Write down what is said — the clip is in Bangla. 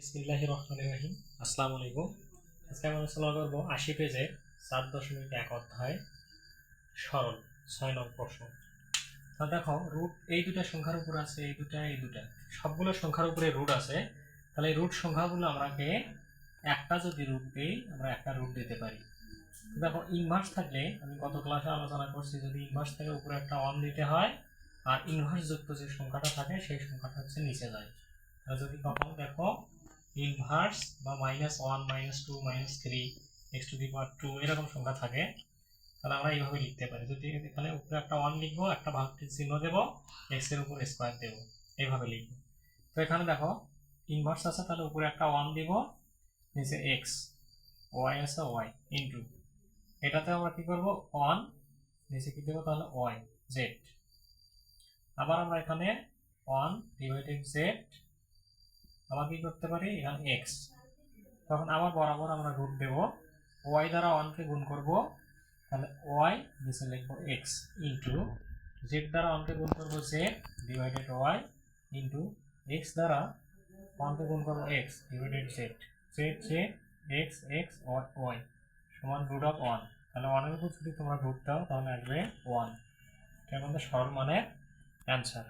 বিসমিল্লাহি রহমানির রহিম। আসসালামু আলাইকুম। আজকে আমরা আলোচনা করব আশি পেজে সাত দশমিক এক অধ্যায় সরল ছয় নং প্রশ্ন। তা দেখো রুট এই দুটা সংখ্যার উপর আছে, এই দুটা এই দুটা। সবগুলো সংখ্যার উপরে রুট আছে। তাহলে রুট সংখ্যাগুলো আমরাকে একটা যদি রুট দিই, আমরা একটা রুট দিতে পারি। দেখো ইনভার্স থাকলে আমি গত ক্লাসে আলোচনা করছি, যদি ইনভার্স থাকে উপরে একটা ওয়ান দিতে হয়, আর ইনভার্স যুক্ত যে সংখ্যাটা থাকে, সেই সংখ্যাটা হচ্ছে নিচে যায়। তাহলে যদি কখনো দেখো ইনভার্স বা minus one minus two minus three x to the power two এরকম সংখ্যা থাকে, তাহলে আমরা এইভাবে লিখতে পারি। যদি এখানে উপরে একটা ওয়ান লিখব, একটা ভাগটির চিহ্ন দেবো এক্সের উপর স্কোয়ার দেবো, এইভাবে লিখব। তো এখানে দেখো ইনভার্স আছে, তাহলে উপরে একটা ওয়ান দিব, নিচে এক্স ওয়াই আছে ওয়াই ইন্টু এটাতে আমরা কি করব? ওয়ান নিচে কি দেবো? তাহলে ওয়াই জেড আবার আমরা এখানে ওয়ান ডিভাইডেড জেড আবার কি করতে পারি? এখানে এক্স তখন আবার বরাবর আমরা রুট দেব। ওয়াই দ্বারা ওয়ানকে গুণ করব। তাহলে ওয়াই নিচে লিখব এক্স ইন্টু জেড দ্বারা ওয়ানকে গুণ করব z divided y into x দ্বারা ওয়ানকে গুণ করব x divided z z z x x y সমান রুট অফ ওয়ান তাহলে ওয়ানের উপর যদি তোমরা রুট দাও, তাহলে আসবে ওয়ান এটা আমাদের সরল মানের অ্যান্সার